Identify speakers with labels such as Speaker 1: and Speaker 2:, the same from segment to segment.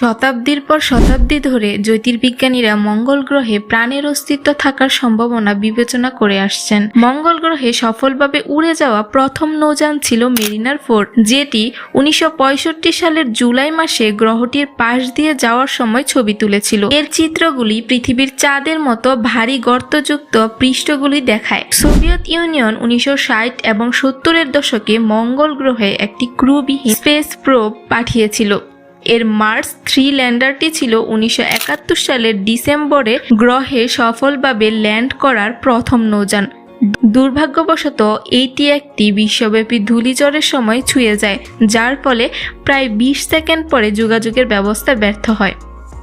Speaker 1: শতাব্দীর পর শতাব্দী ধরে জ্যোতির্বিজ্ঞানীরা মঙ্গল গ্রহে প্রাণের অস্তিত্ব থাকার সম্ভাবনা বিবেচনা করে আসছেন। মঙ্গল গ্রহে সফলভাবে উড়ে যাওয়া প্রথম নৌযান ছিল মেরিনার ফোর যেটি উনিশশো পঁয়ষট্টি সালের জুলাই মাসে গ্রহটির পাশ দিয়ে যাওয়ার সময় ছবি তুলেছিল। এর চিত্রগুলি পৃথিবীর চাঁদের মতো ভারী গর্তযুক্ত পৃষ্ঠগুলি দেখায়। সোভিয়েত ইউনিয়ন উনিশশো ষাট এবং সত্তরের দশকে মঙ্গল গ্রহে একটি ক্রুবিহীন স্পেস প্রোব পাঠিয়েছিল। এর মার্স থ্রি ল্যান্ডারটি ছিল উনিশশো একাত্তর সালের ডিসেম্বরে গ্রহে সফলভাবে ল্যান্ড করার প্রথম নৌযান। দুর্ভাগ্যবশত এইটি একটি বিশ্বব্যাপী ধূলিঝড়ের সময় ছুঁয়ে যায়, যার ফলে প্রায় বিশ সেকেন্ড পরে যোগাযোগের ব্যবস্থা ব্যর্থ হয়।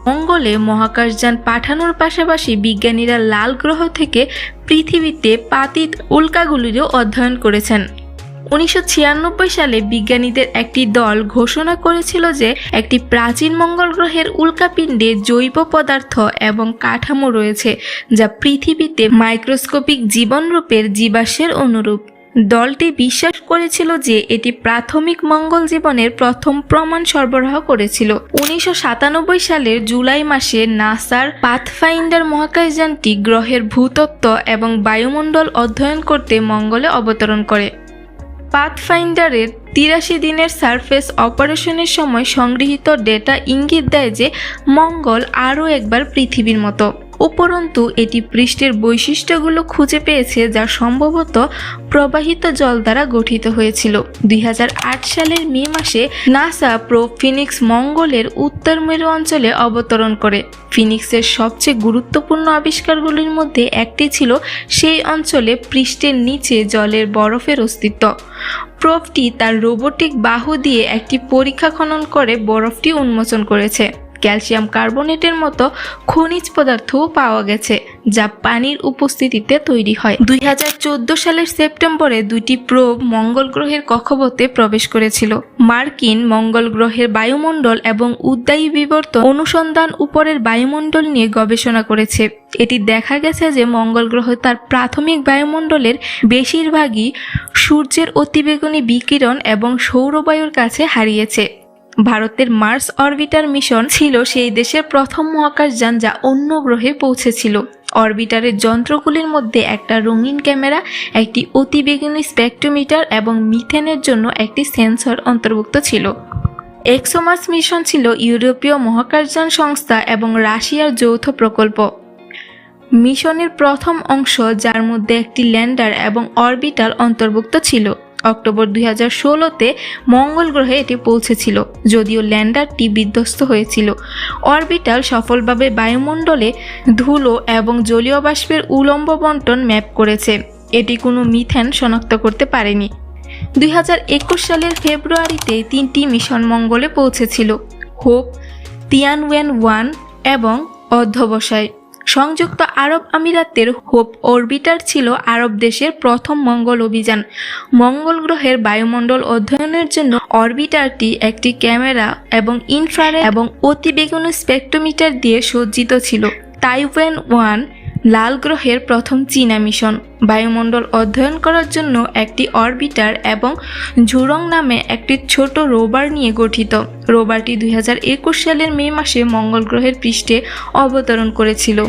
Speaker 1: মঙ্গলে মহাকাশযান পাঠানোর পাশাপাশি বিজ্ঞানীরা লাল গ্রহ থেকে পৃথিবীতে পাতিত উল্কাগুলিরও অধ্যয়ন করেছেন। উনিশশো ছিয়ানব্বই সালে বিজ্ঞানীদের একটি দল ঘোষণা করেছিল যে একটি প্রাচীন মঙ্গল গ্রহের উল্কাপিণ্ডে জৈব পদার্থ এবং কাঠামো রয়েছে, যা পৃথিবীতে মাইক্রোস্কোপিক জীবনরূপের জীবাশ্মের অনুরূপ। দলটি বিশ্বাস করেছিল যে এটি প্রাথমিক মঙ্গল জীবনের প্রথম প্রমাণ সরবরাহ করেছিল। উনিশশো সাতানব্বই সালের জুলাই মাসে নাসার পাথফাইন্ডার মহাকাশযানটি গ্রহের ভূতত্ত্ব এবং বায়ুমণ্ডল অধ্যয়ন করতে মঙ্গলে অবতরণ করে। পাথফাইন্ডারের তিরাশি দিনের সারফেস অপারেশনের সময় সংগৃহীত ডেটা ইঙ্গিত দেয় যে মঙ্গল আরও একবার পৃথিবীর মতো। উপরন্তু, এটি পৃষ্ঠের বৈশিষ্ট্যগুলো খুঁজে পেয়েছে যা সম্ভবত প্রবাহিত জল দ্বারা গঠিত হয়েছিল। দুই হাজার আট সালের মে মাসে নাসা প্রো ফিনিক্স মঙ্গলের উত্তর মেরু অঞ্চলে অবতরণ করে। ফিনিক্সের সবচেয়ে গুরুত্বপূর্ণ আবিষ্কারগুলির মধ্যে একটি ছিল সেই অঞ্চলে পৃষ্ঠের নিচে জলের বরফের অস্তিত্ব। প্রোবটি তার রোবোটিক বাহু দিয়ে একটি পরীক্ষা খনন করে বরফটি উন্মোচন করেছে। ক্যালসিয়াম কার্বনেটের মতো খনিজ পদার্থও পাওয়া গেছে, যা পানির উপস্থিতিতে তৈরি হয়। দুই হাজার চোদ্দ সালের সেপ্টেম্বরে দুইটি প্রোব মঙ্গল গ্রহের কক্ষপথে প্রবেশ করেছিল। মার্কিন মঙ্গল গ্রহের বায়ুমণ্ডল এবং উদ্যায়ী বিবর্তন অনুসন্ধান উপরের বায়ুমণ্ডল নিয়ে গবেষণা করেছে। এটি দেখা গেছে যে মঙ্গল গ্রহ তার প্রাথমিক বায়ুমণ্ডলের বেশিরভাগই সূর্যের অতিবেগুনি বিকিরণ এবং সৌরবায়ুর কাছে হারিয়েছে। ভারতের মার্স অরবিটার মিশন ছিল সেই দেশের প্রথম মহাকাশযান যা অন্য গ্রহে পৌঁছেছিল। অরবিটারের যন্ত্রগুলির মধ্যে একটা রঙিন ক্যামেরা, একটি অতিবেগুনি স্পেকট্রোমিটার এবং মিথেনের জন্য একটি সেন্সর অন্তর্ভুক্ত ছিল। এক্সোমাস মিশন ছিল ইউরোপীয় মহাকাশযান সংস্থা এবং রাশিয়ার যৌথ প্রকল্প। মিশনের প্রথম অংশ, যার মধ্যে একটি ল্যান্ডার এবং অরবিটাল অন্তর্ভুক্ত ছিল। অক্টোবর দুই হাজার ষোলোতে মঙ্গল গ্রহে এটি পৌঁছেছিল, যদিও ল্যান্ডারটি বিধ্বস্ত হয়েছিল। অরবিটাল সফলভাবে বায়ুমণ্ডলে ধুলো এবং জলীয় বাষ্পের উলম্ব বন্টন ম্যাপ করেছে। এটি কোনো মিথেন শনাক্ত করতে পারেনি। দুই হাজার একুশ সালের ফেব্রুয়ারিতে তিনটি মিশন মঙ্গলে পৌঁছেছিল, হোপ তিয়ানওয়েন ওয়ান এবং অধ্যবসায়। সংযুক্ত আরব আমিরাতের হোপ অরবিটার ছিল আরব দেশের প্রথম মঙ্গল অভিযান। মঙ্গল গ্রহের বায়ুমণ্ডল অধ্যয়নের জন্য অরবিটারটি একটি ক্যামেরা এবং ইনফ্রারেড এবং অতিবেগুনি স্পেকট্রোমিটার দিয়ে সজ্জিত ছিল। তাইওয়ান ওয়ান লাল গ্রহের প্রথম চীনা মিশন। বায়ুমণ্ডল অধ্যয়ন করার জন্য একটি অরবিটার এবং ঝুরং নামে একটি ছোট রোবার নিয়ে গঠিত। রোবারটি দুই হাজার একুশ সালের মে মাসে মঙ্গল গ্রহের পৃষ্ঠে অবতরণ করেছিল।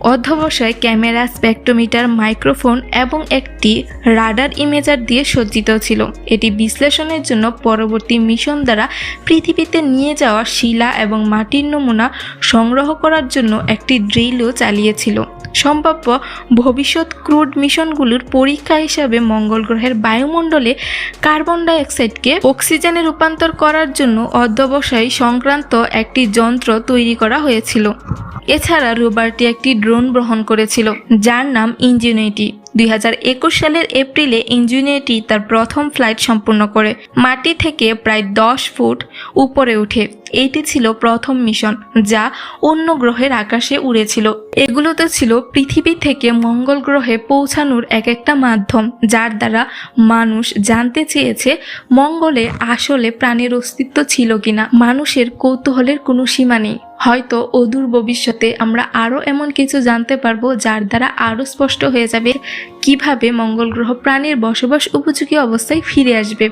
Speaker 1: অধ্যবসায় ক্যামেরা, স্পেকট্রোমিটার, মাইক্রোফোন এবং একটি রাডার ইমেজার দিয়ে সজ্জিত ছিল। এটি বিশ্লেষণের জন্য পরবর্তী মিশন দ্বারা পৃথিবীতে নিয়ে যাওয়া শিলা এবং মাটির নমুনা সংগ্রহ করার জন্য একটি ড্রিলও চালিয়েছিল। সম্ভাব্য ভবিষ্যৎ ক্রুড মিশনগুলোর পরীক্ষা হিসাবে মঙ্গল গ্রহের বায়ুমণ্ডলে কার্বন ডাইঅক্সাইডকে অক্সিজেনে রূপান্তর করার জন্য অধ্যবসায় সংক্রান্ত একটি যন্ত্র তৈরি করা হয়েছিল। এছাড়া রোবারটি একটি ড্রোন গ্রহণ করেছিল, যার নাম ইঞ্জিনিউটি দুই সালের এপ্রিলে ইঞ্জিনিউটি তার প্রথম ফ্লাইট সম্পূর্ণ করে। মাটি থেকে প্রায় দশ ফুট উপরে উঠে এটি ছিল প্রথম মিশন, যা অন্য গ্রহের আকাশে উড়েছিল। এগুলোতে ছিল পৃথিবী থেকে মঙ্গল গ্রহে পৌঁছানোর এক একটা মাধ্যম, যার দ্বারা মানুষ জানতে চেয়েছে মঙ্গলে আসলে প্রাণের অস্তিত্ব ছিল কিনা। মানুষের কৌতূহলের কোনো সীমা নেই। হয়তো অদূর ভবিষ্যতে আমরা আরও এমন কিছু জানতে পারব যার দ্বারা আরও স্পষ্ট হয়ে যাবে কীভাবে মঙ্গল গ্রহ প্রাণীর বসবাস উপযোগী অবস্থায় ফিরে আসবে।